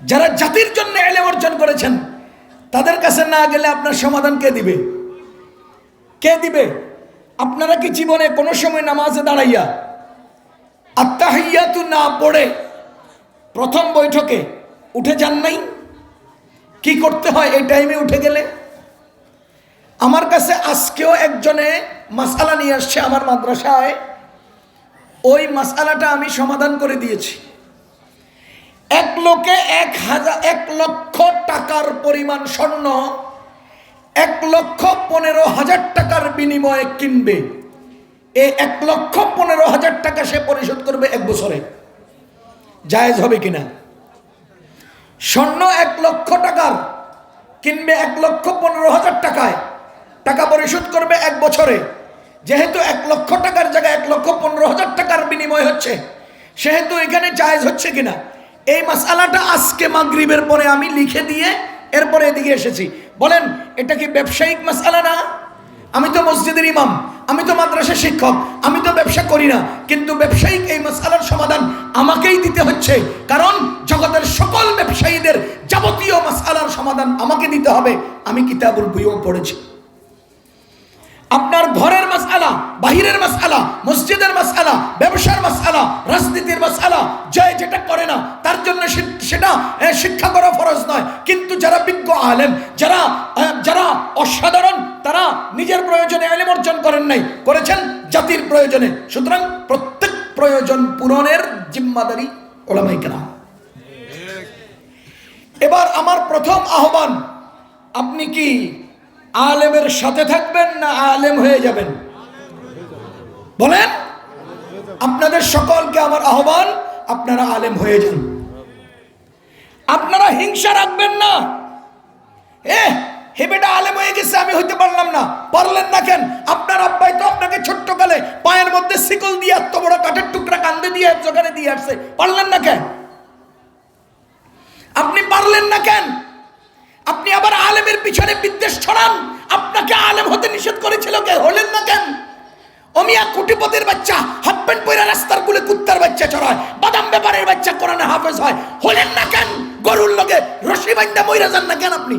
যারা জাতির জন্য এলেম অর্জন করেছেন, তাদের কাছে না গেলে আপনার সমাধান কে দিবে? কে দিবে? আপনারা কি জীবনে কোনো সময় নামাজে দাঁড়াইয়া আত্মাহিয়াতু না পড়ে প্রথম বৈঠকে উঠে যান নাই? কি করতে হয় এই টাইমে উঠে গেলে? আমার কাছে আজকেও একজনে মাসালা নিয়ে আসছে আমার মাদ্রাসায়। ওই মাসালাটা আমি সমাধান করে দিয়েছি। এক লোকে এক হাজার, এক লক্ষ টাকার পরিমাণ স্বর্ণ, এক লক্ষ পনেরো হাজার টাকার বিনিময়ে কিনবে। এই এক লক্ষ পনেরো হাজার টাকা সে পরিশোধ করবে এক বছরে। জায়েজ হবে কিনা? স্বর্ণ এক লক্ষ টাকার, কিনবে এক লক্ষ পনেরো হাজার টাকায়। টাকা পরিশোধ করবে এক বছরে। যেহেতু এক লক্ষ টাকার জায়গায় এক লক্ষ পনেরো হাজার টাকার বিনিময় হচ্ছে, সেহেতু এখানে জায়েজ হচ্ছে কিনা? এই মাসালাটা আজকে মাগরিবের পরে আমি লিখে দিয়ে এরপরে এদিকে এসেছি। বলেন, এটা কি ব্যবসায়িক মাসালা না? আমি তো মসজিদের ইমাম, আমি তো মাদ্রাসা শিক্ষক, আমি তো ব্যবসা করি না, কিন্তু ব্যবসায়িক এই মশালার সমাধান আমাকেই দিতে হচ্ছে। কারণ জগতের সকল ব্যবসায়ীদের যাবতীয় মশালার সমাধান আমাকে দিতে হবে। আমি কিতাবুল বইও পড়েছি। আপনার ঘরের মাসালা, বাহিরের মাসালা, মসজিদের মাসালা, ব্যবসার মাসালা, রাজনীতির মাসালা, যে যেটা করে না, তার জন্য সেটা শিক্ষা করা ফরজ নয়। কিন্তু যারা বিজ্ঞ আলেম, যারা যারা অসাধারণ, তারা নিজের প্রয়োজনে আলেম অর্জন করেন নাই, করেছেন জাতির প্রয়োজনে। সুতরাং প্রত্যেক প্রয়োজন পূরণের জিম্মাদারি ওলামাই এবার আমার প্রথম আহ্বান, আপনি কি আলেমের সাথে থাকবেন না আলেম হয়ে যাবেন? বলেন, আপনাদের সকলকে আমার আহ্বান, আপনারা আলেম হয়ে যান। আপনারা হিংসা রাখবেন না। এ হে বেটা আলেম হয়ে গেছে, আমি হইতে পারলাম না। পারলেন না কেন? আপনার আব্বাই তো আপনাকে ছোট্ট কালে পায়ের মধ্যে শিকল দিয়ে এত বড় কাঠের টুকরা কান্দে দিয়ে জোগানে দিয়ে আসছে। পারলেন না কেন? রাস্তার কুলে কুত্তার বাচ্চা চড়ায়, বাদাম ব্যাপারের বাচ্চা কোরআনে হাফেজ হয়। হলেন না কেন? গরুর লগে রশি বান্ধা মইরা যান না কেন আপনি?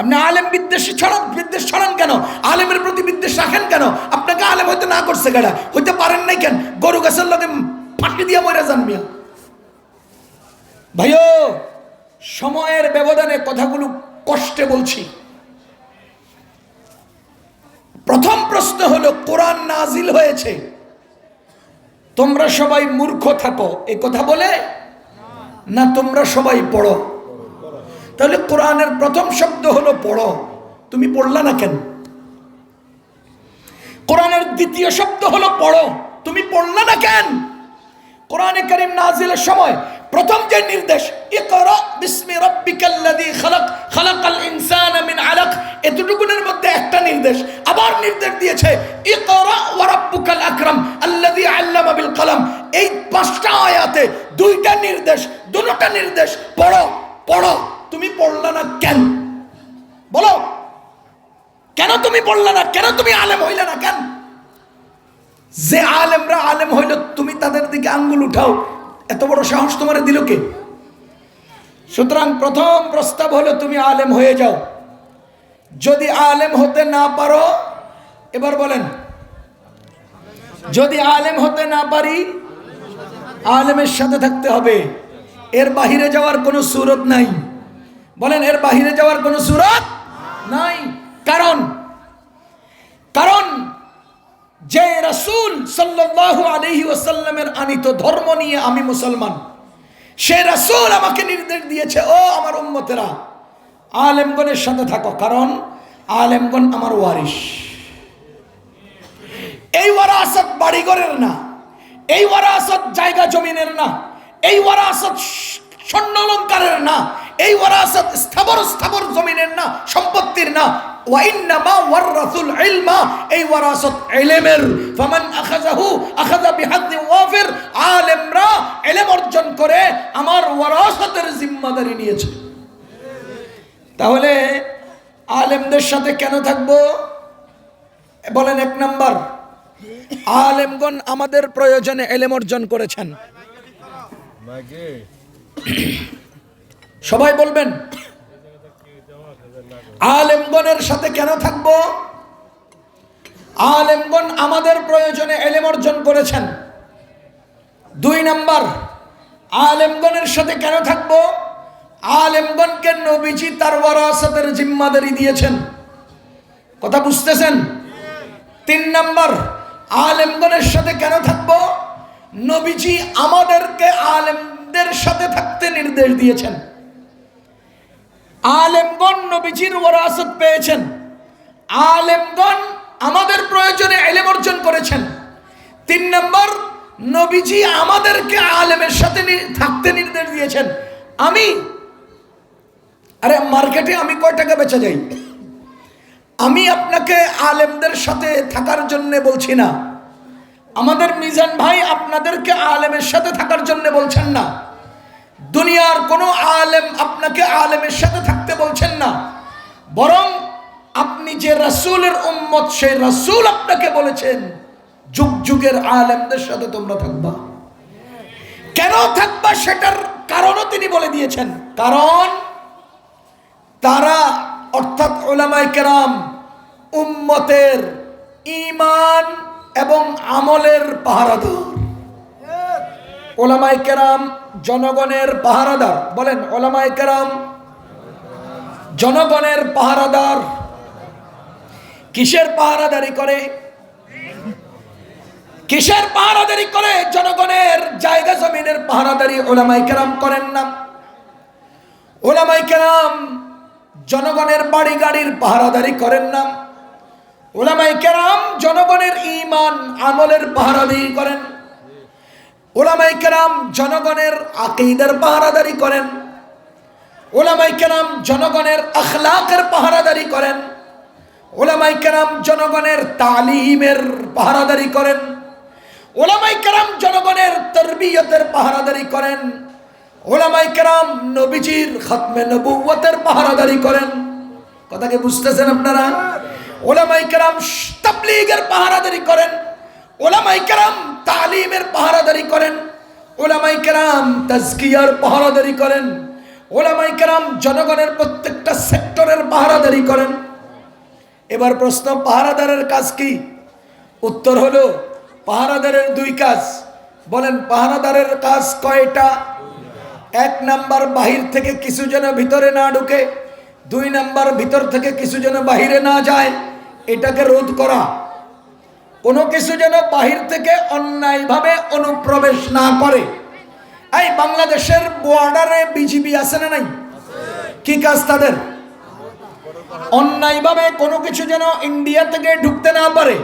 আপনি আলেম বিদ্বেষ ছড়ান বিদ্বেষ ছড়ান কেন? আলেমের প্রতি বিদ্বেষ রাখেন কেন? আপনাকে আলেম হইতে না করছে গাড়া হইতে পারেন নাই কেন? গরু গাছের লগে ফাঁকি দিয়া মরে যান মিয়া। ভাইও, সময়ের ব্যবধানে কথাগুলো কষ্টে বলছি। প্রথম প্রশ্ন হলো, কোরআন নাজিল হয়েছে? তোমরা সবাই মূর্খ থাকো, এই কথা বলে? না, তোমরা সবাই পড়ো। তাহলে কোরআনের প্রথম শব্দ হলো পড়ো। তুমি পড়লা না কেন? কোরআনের দ্বিতীয় শব্দ হলো পড়ো। তুমি পড়লা না কেন? কোরআনে করিম নাজিলের সময় প্রথম যে নির্দেশ এতটুকুনের মধ্যে একটা নির্দেশ। আবার নির্দেশ দিয়েছে, ইকরা কলম এই পাঁচটা আয়াতে দুইটা নির্দেশ, দুটোটা নির্দেশ, পড়ো পড়ো। তুমি পড়লা না কেন? বলো। কেন তুমি পড়লা না? কেন তুমি আলেম হইলে না কেন? যে আলেমরা আলেম হইল, তুমি তাদের দিকে আঙ্গুল উঠাও। এত বড় সাহস তোমার দিল কে? সুতরাং প্রথম প্রস্তাব হলো, তুমি আলেম হয়ে যাও। যদি আলেম হতে না পারো, এবার বলেন যদি আলেম হতে না পারি, আলেমের সাথে থাকতে হবে। এর বাহিরে যাওয়ার কোনো সুরত নাই। বলেন, এর বাহিরে যাওয়ার কোনো সুরত নাই। কারণ কারণ যে রাসূল সাল্লাল্লাহু আলাইহি ওয়াসাল্লামের আনিত ধর্ম নিয়ে আমি মুসলমান, সে রাসূল আমাকে নির্দেশ দিয়েছে, ও আমার উম্মতেরা, আলেমগণের সাথে থাকো। কারণ, আলেমগণ আমার ওয়ারিশ। এই ওয়ারাসত বাড়িঘরের না, এই ওয়ারাসত জায়গা জমিনের না, এই ওয়ারাসত স্বর্ণ অলঙ্কারের না, এই ওয়ারাসত স্থাবর স্থাবর জমিনের না, সম্পত্তির না। এই আলেমরা অর্জন করে আমার নিয়েছে। তাহলে আলেমদের সাথে কেন থাকব? বলেন এক নাম্বার। আলেমগণ আমাদের প্রয়োজনে এলেম অর্জন করেছেন। সবাই বলবেন আলেমগণের সাথে কেন থাকব? আলেমগণ আমাদের প্রয়োজনে এলেম অর্জন করেছেন। দুই নাম্বার আলেমগণের সাথে কেন থাকব? আলেমগণকে নবীজি তার ওয়ারাসাতের জিম্মাদারি দিয়েছেন। কথা বুঝতেছেন? তিন নাম্বার আলেমগণের সাথে কেন থাকব? নবীজি আমাদেরকে আলেমদের সাথে থাকতে নির্দেশ দিয়েছেন। আলেমগণ নবীজির ওরাসত পেয়েছেন। আলেমগণ আমাদের প্রয়োজনে এলেম অর্জন করেছেন। তিন নম্বর, নবীজি আমাদেরকে আলেমের সাথে থাকতে নির্দেশ দিয়েছেন। আমি আরে মার্কেটে আমি কয় টাকা বেচা যাই? আমি আপনাকে আলেমদের সাথে থাকার জন্য বলছি না। আমাদের মিজান ভাই আপনাদেরকে আলেমের সাথে থাকার জন্য বলছেন না। দুনিয়ার কোনো আলেম আপনাকে আলেমের সাথে থাকতে বলছেন না। বরং আপনি যে রাসূলের উম্মত, সেই রাসূল আপনাকে বলেছেন, যুগ যুগের আলেমদের সাথে তোমরা থাকবা। কেন থাকবা সেটার কারণও তিনি বলে দিয়েছেন। কারণ তারা অর্থাৎ ওলামাই কেরাম, উম্মতের ইমান এবং আমলের পাহারাদার। ওলামাই কেরাম জনগণের পাহারাদার। বলেন ওলামাই কেরাম জনগণের পাহারাদার। কিসের পাহারাদারি করে? কিসের পাহারাদারি করে? জনগণের জায়গা জমিনের পাহারাদারি ওলামাই কেরাম করেন না। ওলামাই কেরাম জনগণের বাড়ি গাড়ির পাহারাদারি করেন না। ওলামাই কেরাম জনগণের ইমান আমলের পাহারাদারি করেন। ওলামাই কেরাম জনগণের আকিদের পাহারাদারি করেন। ওলামাই কেরাম জনগণের আখলাকের পাহারাদারি করেন। ওলামাই কেরাম জনগণের তালিমের পাহারাদারি করেন। ওলামাই কেরাম জনগণের তরবিয়তের পাহারাদারি করেন। ওলামাই কেরাম নবীজির খতমে নবুয়তের পাহারাদারি করেন। কথাকে বুঝতেছেন আপনারা? ওলামাই কেরাম তাবলীগের পাহারাদারি করেন। ওলামাই কেরাম তালিমের পাহারাদারি করেন। ওলামাই কেরাম তাজকিয়ার পাহারাদারি করেন। ওলামাই কেরাম জনগণের প্রত্যেকটা সেক্টরের পাহারাদারি করেন। এবার প্রশ্ন, পাহারাদারের কাজ কি? উত্তর হলো, পাহারাদারের দুই কাজ। বলেন, পাহারাদারের কাজ কয়টা? এক নাম্বার বাহির থেকে কিছু যেন ভিতরে না ঢুকে, দুই নাম্বার ভিতর থেকে কিছু যেন বাহিরে না যায়, এটাকে রোধ করা। কোনো কিছু যেন বাহির থেকে অন্যায়ভাবে অনুপ্রবেশ না করে। এই বাংলাদেশের বর্ডারে বিজিবি আছে না নাই? কি কাজ তাদের? অন্যায়ভাবে কোনো কিছু যেন ইন্ডিয়া থেকে ঢুকতে না পারে,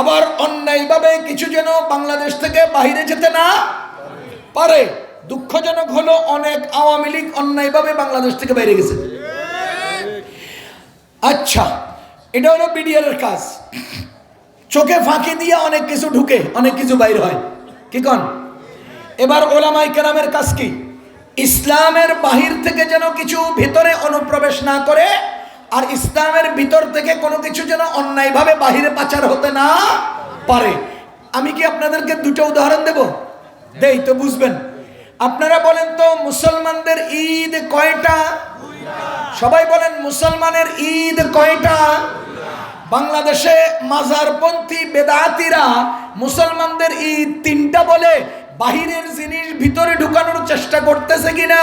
আবার অন্যায়ভাবে কিছু যেন বাংলাদেশ থেকে বাহিরে যেতে না পারে। দুঃখজনক হলো অনেক আওয়ামী লীগ অন্যায়ভাবে বাংলাদেশ থেকে বাইরে গেছে। আচ্ছা এটা হলো বিডিআর এর কাজ। চোখে ফাঁকি দিয়ে অনেক কিছু ঢুকে, অনেক কিছু বাইর হয়। কি কন? এবার ওলামাই কেরামের কাজ কি? ইসলামের বাহির থেকে যেন কিছু ভিতরে অনুপ্রবেশ না করে, আর ইসলামের ভিতর থেকে কোনো কিছু যেন অন্যায়ভাবে বাহিরে পাচার হতে না পারে। আমি কি আপনাদেরকে দুটো উদাহরণ দেব? দেই, তো বুঝবেন। আপনারা বলেন তো মুসলমানদের ঈদ কয়টা? সবাই বলেন মুসলমানের ঈদ কয়টা? বাংলাদেশে মাজারপন্থী বেদাতিরা মুসলমানদের ঈদ তিনটা বলে, বাহিরের জিনিস ভিতরে ঢুকানোর চেষ্টা করতেছে কিনা?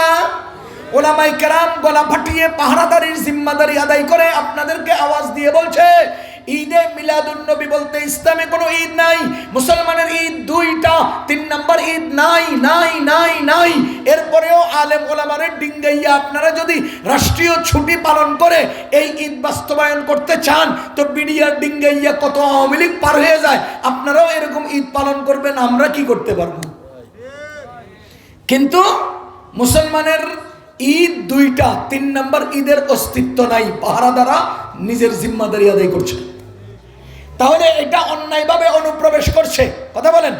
ওলামাই কেরাম গলা ফাটিয়ে পাহারাদারির জিম্মাদারি আদায় করে আপনাদেরকে আওয়াজ দিয়ে বলছে ঈদে মিলাদুন নবী বলতে ইসলামে কোনো ঈদ নাই, মুসলমানের ঈদ দুইটা, তিন নম্বর ঈদ নাই নাই নাই নাই। এরপরেও আলেম ওলামারের ডিঙ্গাইয়া আপনারা যদি রাষ্ট্রীয় ছুটি পালন করে এই ঈদ বাস্তবায়ন করতে চান, তো বিডিআর ডিঙ্গাইয়া কত আওয়ামী লীগ পার হয়ে যায়, আপনারাও এরকম ঈদ পালন করবেন, আমরা কি করতে পারব? কিন্তু মুসলমানের ঈদ দুইটা, তিন নম্বর ঈদের অস্তিত্ব নাই পাহারা দ্বারা নিজের জিম্মাদারি আদায় করছে। তাহলে এটা অন্যায়ভাবে অনুপ্রবেশ করছে। কথা বলেন।